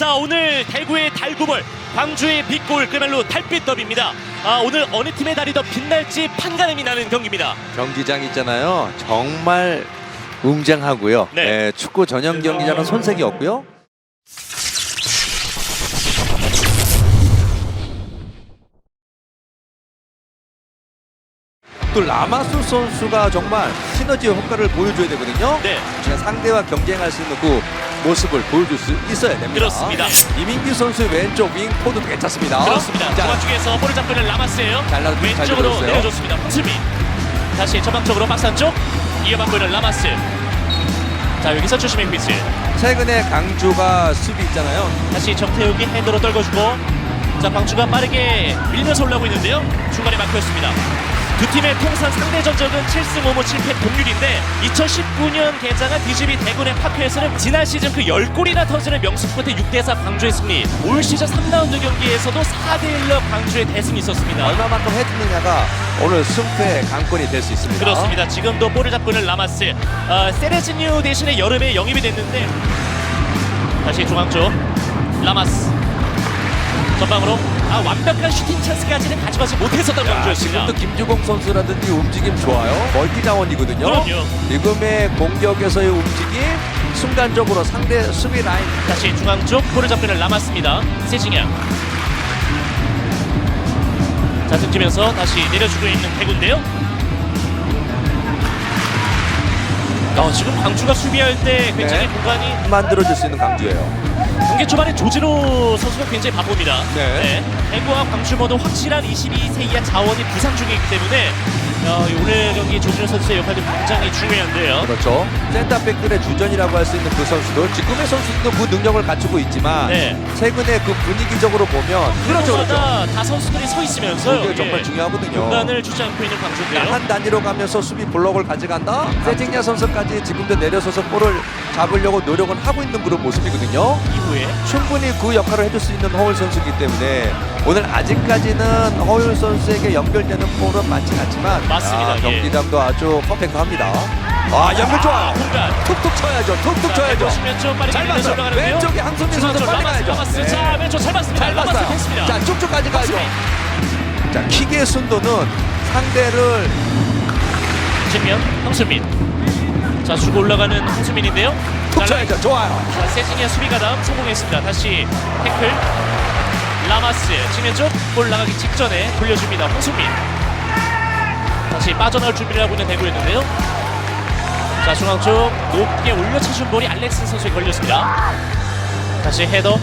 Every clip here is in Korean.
자 오늘 대구의 달구벌 광주의 빅골 그야말로 달빛 더비입니다. 아 오늘 어느 팀의 달이 더 빛날지 판가름이 나는 경기입니다. 경기장 있잖아요. 정말 웅장하고요. 네. 예, 축구 전용 경기장은 손색이 없고요. 또 라마스 선수가 정말 시너지 효과를 보여줘야 되거든요. 네. 제가 상대와 경쟁할 수 있는 그 모습을 보여줄 수 있어야 됩니다. 그렇습니다. 이민기 선수의 왼쪽 윙 포드 괜찮습니다. 그렇습니다. 자, 중앙 쪽에서 볼을 잡고 있는 라마스예요. 잘 나- 잘 왼쪽으로 들어줬어요. 내려줬습니다. 홍수민. 다시 전방쪽으로 박스 안쪽 이어받고 있는 라마스. 자 여기서 조심의 퀴즈. 최근에 강주가 수비 있잖아요. 다시 정태욱이 핸드로 떨궈주고 자 광주가 빠르게 밀면서 올라오고 있는데요. 중간에 막혔습니다. 두 팀의 통산 상대 전적은 7승 5무 7패 동률인데 2019년 개장한 DGB 대구의 파크에서는 지난 시즌 그 10골이나 터지는 명승 끝에 6대4 광주의 승리 올 시즌 3라운드 경기에서도 4대1로 광주의 대승이 있었습니다. 얼마만큼 해주느냐가 오늘 승패의 관건이 될 수 있습니다. 그렇습니다. 지금도 볼을 잡고 있는 라마스 어, 세레즈뉴 대신에 여름에 영입이 됐는데 다시 중앙 쪽 라마스 전방으로 아, 완벽한 슈팅 찬스까지는 가져가지 못했었던 야, 경주였습니다. 지금도 김주공 선수라든지 움직임 좋아요. 멀티 자원이거든요. 그럼요. 지금의 공격에서의 움직임 순간적으로 상대 수비 라인 다시 중앙 쪽 볼을 잡고 있는 라마스입니다. 세징야. 자 던지면서 다시 내려주고 있는 대구인데요. 어, 지금 광주가 수비할 때 굉장히 네. 공간이 만들어줄 수 있는 강주예요. 경기 초반에 조진호 선수가 굉장히 바쁩니다. 네. 대구와 광주 모두 확실한 22세 이하 자원이 부상 중에 있기 때문에 어, 오늘 경기 조진호 선수의 역할도 굉장히 중요한데요. 그렇죠. 센터백들의 주전이라고 할 수 있는 그 선수들 지금의 선수들도 그 능력을 갖추고 있지만 네. 최근에 그 분위기적으로 보면 그렇죠, 그렇죠. 다, 다 선수들이 서 있으면서 그게 정말 중요하거든요. 공간을 주지 않고 있는 광주인데요. 한 단위로 가면서 수비 블록을 가져간다. 세징야 선수까지 지금도 내려서서 볼을 잡으려고 노력은 하고 있는 그런 모습이거든요. 이후에 충분히 그 역할을 해줄 수 있는 허울 선수이기 때문에 오늘 아직까지는 허울 선수에게 연결되는 볼은 많지 않지만 맞습니다. 아, 예. 경기장도 아주 퍼펙트합니다. 아 연결 좋아. 공간. 툭툭 쳐야죠. 툭툭 쳐야죠. 보시면 좀 빠르게 잘. 올라가는데요. 왼쪽에 황선민 선수 빨리 가야죠. 라마스. 네. 자 왼쪽 잘 봤습니다. 잘 라마스. 됐습니다. 자 쭉쭉까지 가죠. 자 킥의 순도는 상대를 측면 황수민. 자 주고 올라가는 황수민인데요. 툭 자, 쳐야죠. 좋아요. 자, 세징의 수비가 다음 성공했습니다. 다시 태클. 라마스 측면 쪽볼 나가기 직전에 돌려줍니다. 홍수민. 다시 빠져나올 준비를 하고 있는 대구였는데요. 자 중앙 쪽 높게 올려 차준 볼이 알렉스 선수에 걸렸습니다. 다시 헤더.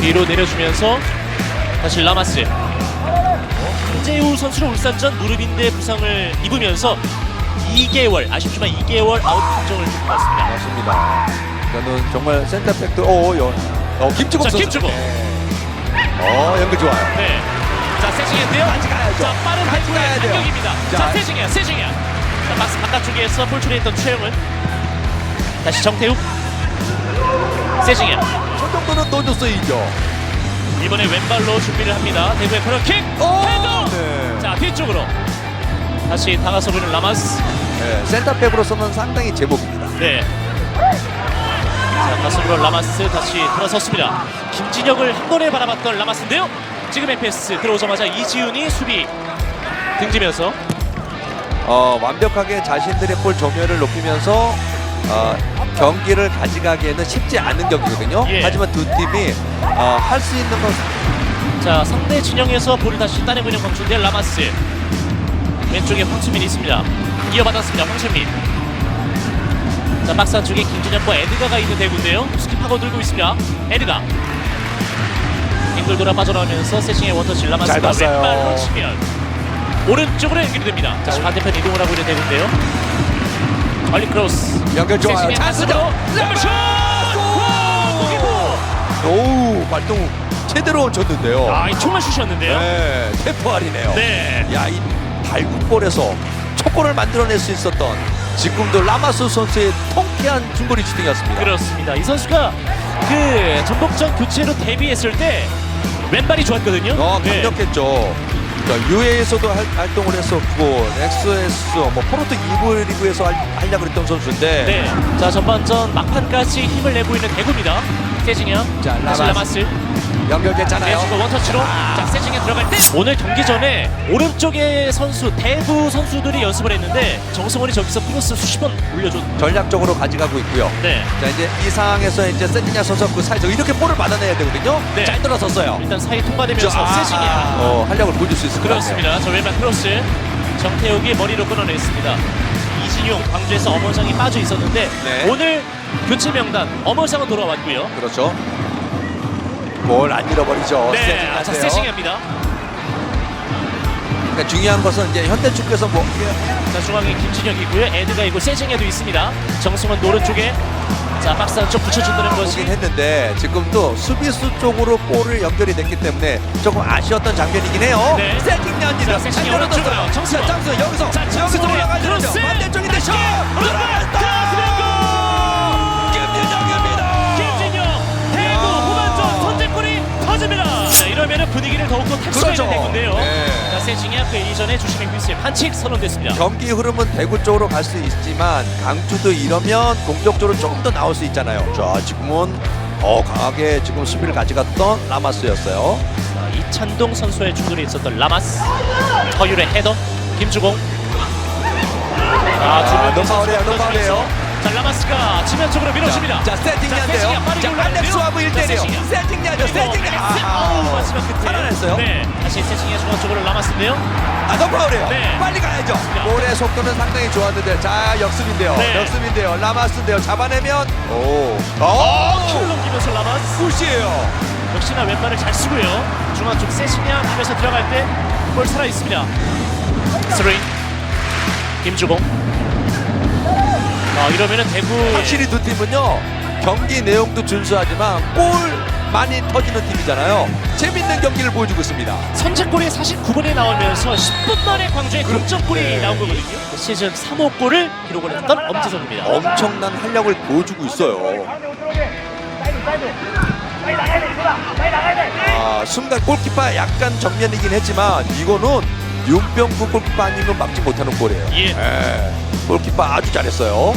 뒤로 내려주면서 다시 라마스. 김재우 선수는 울산전 무릎인대 부상을 입으면서 2개월 아쉽지만 2개월 아웃 판정을 듣고 왔습니다. 맞습니다. 저는 정말 센터백도 오 여, 어 김주공 자, 선수. 김주공. 네. 어 연결 좋아요. 네. 자, 세징인데요. 가야죠. 자, 빠른 가야 돼요. 반격입니다. 자, 자, 세징이야, 세징이야. 자, 박스 바깥쪽에서 볼 처리했던 최영은 다시 정태욱. 세징이야. 저 정도는 넣어줬어야죠. 이번에 왼발로 준비를 합니다. 대구의 코너킥. 오! 헤더. 네. 자, 뒤쪽으로. 다시 다가서 보는 라마스. 네, 센터백으로서는 상당히 제목입니다. 네. 자, 가슴으로 라마스 다시 돌아섰습니다. 김진혁을 한 번에 바라봤던 라마스인데요. 지금의 패스 들어오자마자 이지훈이 수비 등지면서 어, 완벽하게 자신들의 볼 점유율을 높이면서 어, 경기를 가져가기에는 쉽지 않은 경기거든요. 예. 하지만 두 팀이 어, 할 수 있는 건자 상대 진영에서 볼을 다시 따내고 있는 광주인데 라마스 왼쪽에 황수민이 있습니다. 이어받았습니다. 황수민. 자 박스 안쪽에 김진혁과 에드가가 있는 대구인데요. 스킵 파고 들고 있습니다. 에드가. 앵글 돌아 빠져나오면서 세징의 원터치 라마스가 잘 봤어요. 왼발로 치면 오른쪽으로 연결이 됩니다. 다시 반대편 이동을 하고 있는 대구인데요. 얼리 크로스. 연결 좋아요. 쓰죠. 연결슛! 와, 골키퍼! 오우 발동 제대로 얹혔는데요. 아, 이 정말 슛이었는데요. 네, 테프알이네요. 네. 야, 이 발국볼에서 촉골을 만들어낼 수 있었던 지금도 라마스 선수의 통쾌한 중거리 슈팅이었습니다. 그렇습니다. 이 선수가 그 전북전 교체로 데뷔했을 때 왼발이 좋았거든요. 어, 네. 강력했죠. UA에서도 활동을 했었고 넥스에스 뭐 포르투 2부 리그에서 할- 하려고 했던 선수인데 네. 자 전반전 막판까지 힘을 내고 있는 대구입니다. 세징야. 자, 라마스. 라마스. 연결됐잖아요. 내주고 원터치로. 자 세징야 들어갈 때. 오늘 경기 전에 오른쪽에 선수 대구 선수들이 연습을 했는데 정성원이 저기서 크로스 수십 번 올려줬. 전략적으로 가져가고 있고요. 네. 자 이제 이 상황에서 이제 세티냐 선수 그 사이에서 이렇게 볼을 받아내야 되거든요. 네. 잘 들어섰어요. 일단 사이 통과되면서 세징야. 어, 활력을 보여줄 수 있을 것 같아요. 그렇습니다. 저 왼발 크로스 정태욱이 머리로 끊어냈습니다. 이진용 광주에서 엄원상이 빠져 있었는데 네. 오늘 교체 명단 엄원상은 돌아왔고요. 그렇죠. 뭘 안 잃어버리죠. 네, 세징야인데요. 자 세징야입니다. 그러니까 중요한 것은 이제 현대축구에서 뭐 자 중앙에 김진혁이 있고요. 에드가 있고 세징야도 있습니다. 정승원 오른쪽에 자 박스 안쪽 붙여준다는 것이 보긴 했는데 지금도 수비수 쪽으로 볼을 연결이 됐기 때문에 조금 아쉬웠던 장면이긴 해요. 네. 세팅년입니다. 자, 세팅이 오른쪽으로 정승원. 자, 정승원 여기서 자, 정승원의 올라가야. 크로스. 반대쪽인데 슛 들어갔다. 그렇죠. 대구인데요. 네. 자 세징야 그 이전에 주심의 휘슬 반칙 선언됐습니다. 경기 흐름은 대구 쪽으로 갈 수 있지만 강주도 이러면 공격적으로 조금 더 나올 수 있잖아요. 자, 지금은 더 강하게 지금 수비를 가져갔던 라마스였어요. 자, 이찬동 선수의 충돌이 있었던 라마스 허율의 헤더 김주공 아, 두명 너무 파울이에요, 너무 파울이에요. 자 라마스가 지면적으로 밀어줍니다 자. 세팅야 빠르게 자. 알렉스와브 자, 1대1이요. 세팅야. 세팅냐죠, 세팅냐. 아우 마지막 끝에 살아냈어요. 네 다시 세팅야 중앙 쪽으로 라마스인데요 아, 너무 파울이에요. 네. 빨리 가야죠. 볼의 속도는 상당히 좋았는데, 자, 역습인데요. 네. 역습인데요. 라마스인데요. 잡아내면, 오. 어, 오! 넘기면서 라마스 굿이에요. 역시나 왼발을 잘 쓰고요 중앙 쪽 세팅야 하면서 들어갈 때 볼 살아 있습니다 스린 김주공 아 이러면은 대구 확실히 두 팀은요, 경기 내용도 준수하지만, 골 많이 터지는 팀이잖아요. 재밌는 경기를 보여주고 있습니다. 선제골이 49분에 나오면서 10분 만에 광주에 동점골이 네. 나온 거거든요. 시즌 3호 골을 기록을 했던 엄지성입니다. 엄청난 활력을 보여주고 있어요. 아, 순간 골키퍼 약간 정면이긴 했지만 이거는 윤병구 골키퍼 아니면 막지 못하는 골이에요. 예. 예. 골키퍼 아주 잘했어요.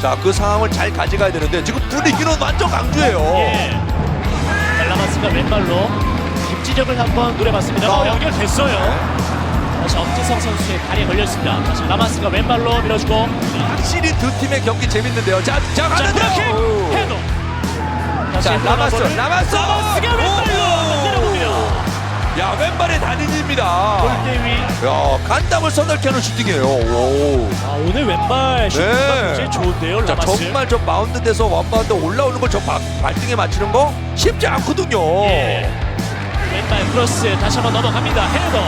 자, 그 상황을 잘 가져가야 되는데 지금 분위기는 완전 강주예요. 예. 벨라마스가 왼발로 김지적을 한번 노려봤습니다. 어, 어. 연결됐어요. 다시 엄지성 선수의 다리에 걸렸습니다. 다시 라마스가 왼발로 밀어주고 확실히 두 팀의 경기 재밌는데요. 자, 자, 자, 가는데요. 해도 다시 자, 라마스, 번호를 라마스. 라마스가 왼발로. 야, 왼발의 단인입니다. 골대 위 야, 간담을 서늘케 하는 슈팅이에요. 오. 아, 오늘 왼발 슈팅가 네. 굉장히 좋은데요, 자, 라마스. 정말 저 마운드 돼서 원바운드 올라오는 걸저 발등에 맞추는 거 쉽지 않거든요. 예. 왼발 크로스 다시 한번 넘어갑니다. 헤더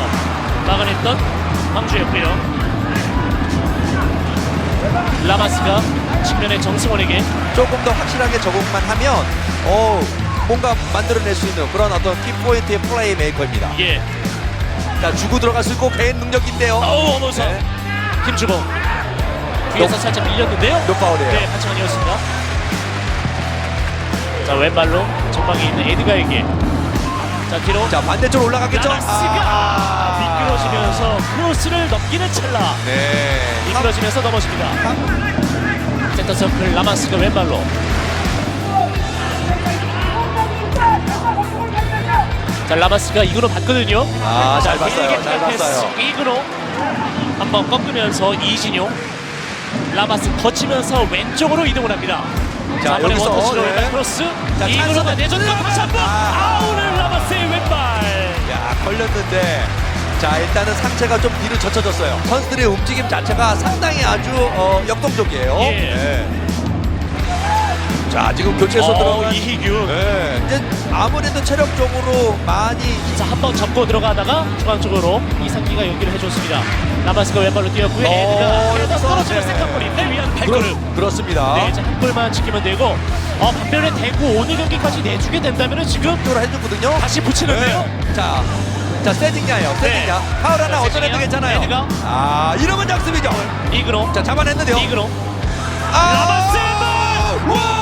막아냈던 광주였고요. 라마스가 측면의 정승원에게 조금 더 확실하게 적응만 하면 어 뭔가 만들어낼 수 있는 그런 어떤 키포인트의 플레이 메이커입니다. 예. 자 주고 들어갔을 거 개인 능력인데요. 어우 어머서 네. 김주봉 뒤에서 살짝 밀렸는데요. 몇 파울이에요? 네, 한창원이었습니다. 자 왼발로 전방에 있는 에드가에게 자 뒤로 자 반대쪽 올라가겠죠? 라마스가 아. 미끄러지면서 크로스를 넘기는 찰나 네. 미끄러지면서 넘어집니다. 센터 서클 라마스가 왼발로 자 라마스가 이그로 봤거든요. 아, 잘 자, 봤어요. 잘 봤어요. 이그로 한번 꺾으면서 이진용 라마스 거치면서 왼쪽으로 이동을 합니다. 자, 이번에 여기서, 원터치로 네. 왼발 크로스 자, 이그로 내줬고 다시 한번 아. 아우를 라마스의 왼발. 야 걸렸는데 자 일단은 상체가 좀 뒤로 젖혀졌어요. 선수들의 움직임 자체가 상당히 아주 어, 역동적이에요. 예. 네. 자 지금 교체해서 어, 들어간 이희균. 네. 이제 아무래도 체력적으로 많이 자, 한 번 접고 들어가다가 중앙 쪽으로 이상기가 연기를 해줬습니다. 라마스가 왼발로 뛰었고요. 어, 에드가 여기서, 떨어지는 네. 세컨볼인데 위한 발걸음. 그렇, 그렇습니다. 네, 이제 한 골만 지키면 되고 어, 반면에 대구 오늘 경기까지 내주게 된다면 지금 또 해주거든요. 다시 붙이는데요. 네. 자, 자 세징야예요. 세징야. 네. 파울 하나 자, 어떤. 애도 괜찮아요. 에드가. 아 이러면 jak습이죠. 이그로 자 잡아냈는데요. 이그로 아, 라마스 와!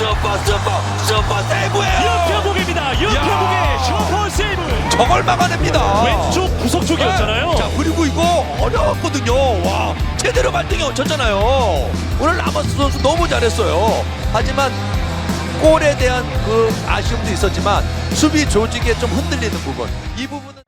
슈퍼 슈퍼 슈퍼 세이브예요. 윤표복입니다. 윤표복의 슈퍼 세이브. 저걸 막아냅니다. 왼쪽 구석 쪽이었잖아요. 네. 자 그리고 이거 어려웠거든요. 와 제대로 발등이 얹혔잖아요. 오늘 라마스 선수 너무 잘했어요. 하지만 골에 대한 그 아쉬움도 있었지만 수비 조직에 좀 흔들리는 부분 이 부분은.